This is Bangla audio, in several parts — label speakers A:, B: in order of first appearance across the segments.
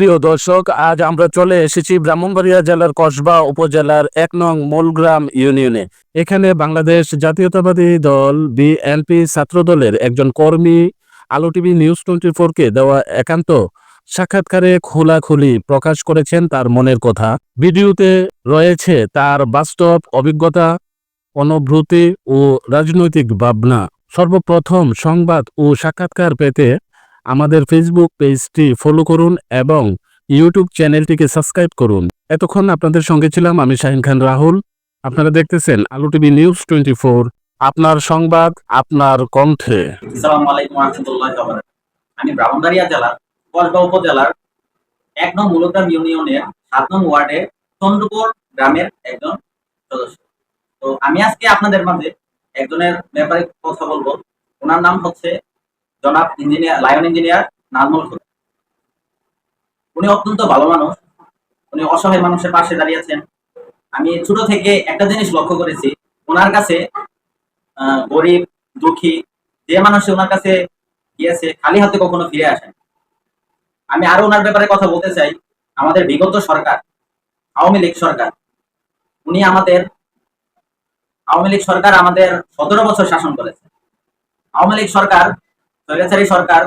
A: প্রিয় দর্শক, আজ আমরা চলে এসেছি ব্রাহ্মণবাড়িয়া জেলার কসবা উপজেলার এক নং মোলগ্রাম ইউনিয়নে। এখানে বাংলাদেশ জাতীয়তাবাদী দল, বিএনপি ছাত্র দলের একজন কর্মী, আলো টিভি নিউজ টোয়েন্টি কে দেওয়া একান্ত সাক্ষাৎকারে খোলাখুলি প্রকাশ করেছেন তার মনের কথা। ভিডিওতে রয়েছে তার বাস্তব অভিজ্ঞতা, অনুভূতি ও রাজনৈতিক ভাবনা। সর্বপ্রথম সংবাদ ও সাক্ষাৎকার পেতে আমাদের ফেসবুক পেজটি ফলো করুন এবং ইউটিউব চ্যানেলটিকে সাবস্ক্রাইব করুন। এতক্ষণ আপনাদের সঙ্গে ছিলাম আমি শাহিন খান রাহুল। আপনারা দেখতেছেন আলু টিভি নিউজ টোয়েন্টি ফোর আপনার সংবাদ, আপনার কণ্ঠে।
B: আমি ব্রাহ্মণবাড়িয়া জেলার কসবা উপজেলার এক নং মুলগ্রাম ইউনিয়নের সাত নং ওয়ার্ডের চন্দ্রপুর গ্রামের একজন সদস্য। তো আমি আজকে আপনাদের মাঝে একজনের ব্যাপারে কথা বলব। ওনার নাম হচ্ছে জনাব ইঞ্জিনিয়ার, লায়ন ইঞ্জিনিয়ার নাজমুল খুদ উনি অত্যন্ত ভালো মানুষ। উনি অসহায় মানুষের পাশে দাঁড়িয়েছেন আমি ছোট থেকে একটা জিনিস লক্ষ্য করেছি। ওনার কাছে গরিব, দুঃখী, যে ওনার কাছে গিয়েছে, খালি হাতে কখনো ফিরে আসেন আমি আরও ওনার ব্যাপারে কথা বলতে চাই। আমাদের বিগত সরকার, আওয়ামী লীগ সরকার, উনি আমাদের, আওয়ামী লীগ সরকার আমাদের সতেরো বছর শাসন করেছে। আওয়ামী লীগ সরকার স্বৈরাচারী সরকার,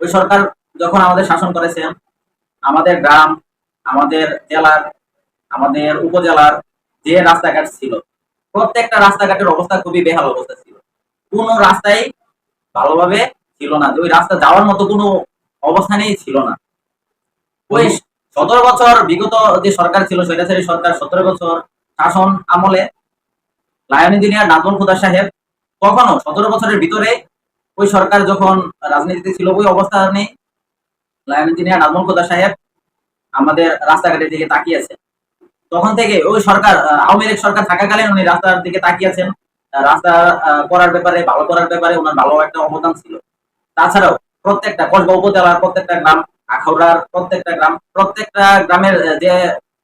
B: ওই সরকার যখন আমাদের শাসন করেছেন, আমাদের গ্রাম, আমাদের জেলার, আমাদের উপজেলার যে রাস্তাঘাট ছিল, প্রত্যেকটা রাস্তাঘাটের অবস্থা খুবই বেহাল অবস্থা ছিল। কোনো রাস্তাই ভালোভাবে ছিল না ওই রাস্তা যাওয়ার মতো কোনো অবস্থানেই ছিল না। ওই সতেরো বছর বিগত যে সরকার ছিল স্বৈরাচারী সরকার সতেরো বছর শাসন আমলে, লায়ন ইঞ্জিনিয়ার নাজমুল খুদা সাহেব কখনো সতেরো বছরের ভিতরে ওই সরকার যখন রাজনীতিতে ছিল, ওই অবস্থা নেই লায়ন ইঞ্জিনিয়ার নাজমুল খুদা সাহেব আমাদের রাস্তাঘাটের দিকে তাকিয়েছে তখন থেকে ওই সরকার আওয়ামী লীগ সরকার থাকাকালীন উনি রাস্তার দিকে তাকিয়েছেন রাস্তা করার ব্যাপারে, ভালো করার ব্যাপারে ওনার ভালো একটা অবদান ছিল। তাছাড়াও প্রত্যেকটা কসবা উপজেলার প্রত্যেকটা গ্রাম, আখাউড়ার প্রত্যেকটা গ্রাম, প্রত্যেকটা গ্রামের যে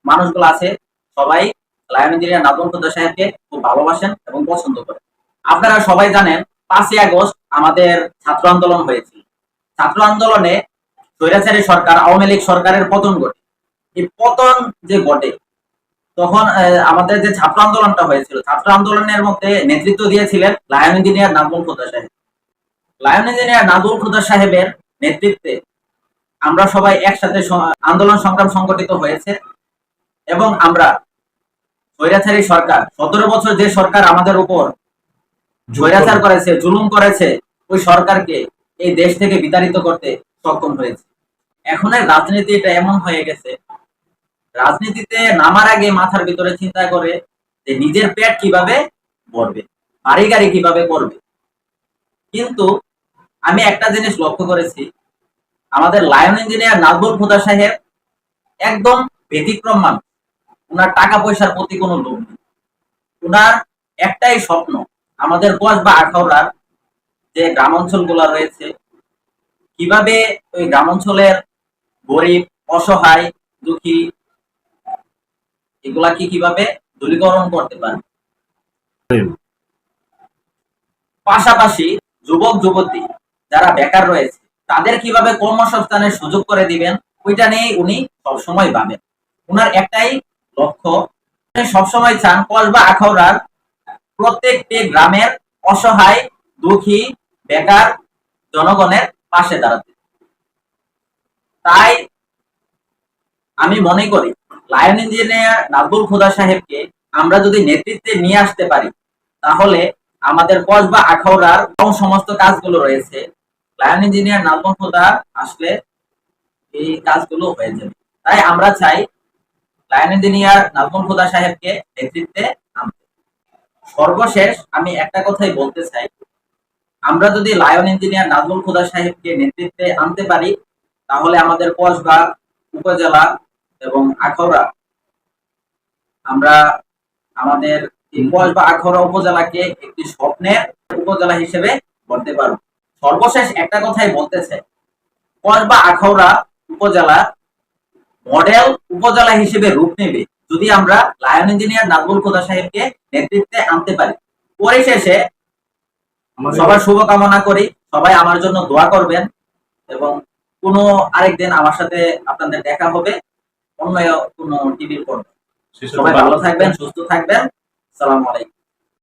B: মানুষগুলো আছে, সবাই লায়ন ইঞ্জিনিয়ার নাজমুল খুদা সাহেবকে খুব ভালোবাসেন এবং পছন্দ করেন। আপনারা সবাই জানেন পাঁচই আগস্ট আমাদের ছাত্র আন্দোলন হয়েছিল। ছাত্র আন্দোলনে স্বৈরাচারী সরকার, আওয়ামী লীগ সরকারের পতন ঘটে। এই পতন যে ঘটে, তখন আমাদের যে ছাত্র আন্দোলনটা হয়েছিল, ছাত্র আন্দোলনের মধ্যে নেতৃত্ব দিয়েছিলেন লায়ন ইঞ্জিনিয়ার নাজমুল খুদা সাহেব। লায়ন ইঞ্জিনিয়ার নাজমুল খুদা সাহেবের নেতৃত্বে আমরা সবাই একসাথে আন্দোলন সংগ্রাম সংগঠিত হয়েছে এবং আমরা স্বৈরাচারী সরকার, সতেরো বছর যে সরকার আমাদের উপর স্বৈরাচার করেছে। জুলুম করেছে। ওই সরকারকে এই দেশ থেকে বিতাড়িত করতে সক্ষম হয়েছে। এখন এই রাজনীতিটা এমন হয়ে গেছে। রাজনীতিতে নামার আগে মাথার ভিতরে চিন্তা করে যে নিজের পেট কীভাবে ভরবে বাড়ি গাড়ি কীভাবে করবে। কিন্তু আমি একটা জিনিস লক্ষ্য করেছি আমাদের লায়ন ইঞ্জিনিয়ার নাজবুল খুদা সাহেব একদম ব্যতিক্রম মানুষ। ওনার টাকা পয়সার প্রতি কোনো লোভ নেই। ওনার একটাই স্বপ্ন আমাদের বা আখাউড়ার যে গ্রাম অঞ্চল রয়েছে, কীভাবে ওই গ্রাম অঞ্চলের গরিব, অসহায়, দুঃখী এগুলা কি কীভাবে দূরীকরণ করতে পারে? পাশাপাশি যুবক, যুবতী যারা বেকার রয়েছে, তাদের কীভাবে কর্মসংস্থানের সুযোগ করে দিবেন, ওইটা নিয়ে উনি সবসময় ভাবেন। ওনার একটাই লক্ষ্য সবসময় চান কসবা আখাউড়ার প্রত্যেকটি গ্রামের অসহায়, দুঃখী, বেকার জনগণের পাশে দাঁড়াতে। তাই আমি মনে করি, লায়ন ইঞ্জিনিয়ার নাজবুল খুদা সাহেবকে আমরা যদি নেতৃত্বে নিয়ে আসতে পারি, তাহলে আমাদের কসবা আখাউড়ার সমস্ত কাজগুলো রয়েছে। লায়ন ইঞ্জিনিয়ার নাজবুল খুদা আসলে এই কাজগুলো হয়ে যাবে। তাই আমরা চাই, লায়ন ইঞ্জিনিয়ার নাজমুল খুদা সাহেবকে নেতৃত্বে সর্বশেষ আমি একটা কথাই বলতে চাই। আমরা যদি লায়ন ইঞ্জিনিয়ার নাজমুল খুদা সাহেবকে নেতৃত্বে আনতে পারি, তাহলে আমাদের কসবা উপজেলা এবং আখাউড়া, আমরা আমাদের কসবা আখাউড়া উপজেলাকে একটি স্বপ্নের উপজেলা হিসেবে করতে পারব। সর্বশেষ একটা কথাই বলতে চাই। কসবা আখাউড়া উপজেলা মডেল উপজেলা হিসেবে রূপ নেবে। যদি আমরা লায়ন ইঞ্জিনিয়ার নাজমুল খোদা সাহেবকে নেতৃত্বে আনতে পারি। পরিশেষে সবার শুভকামনা করি সবাই আমার জন্য দোয়া করবেন এবং কোনো আরেকদিন আমার সাথে আপনাদের দেখা হবে অন্য কোন টিভির পর সবাই ভালো থাকবেন সুস্থ থাকবেন। সালাম আলাইকুম।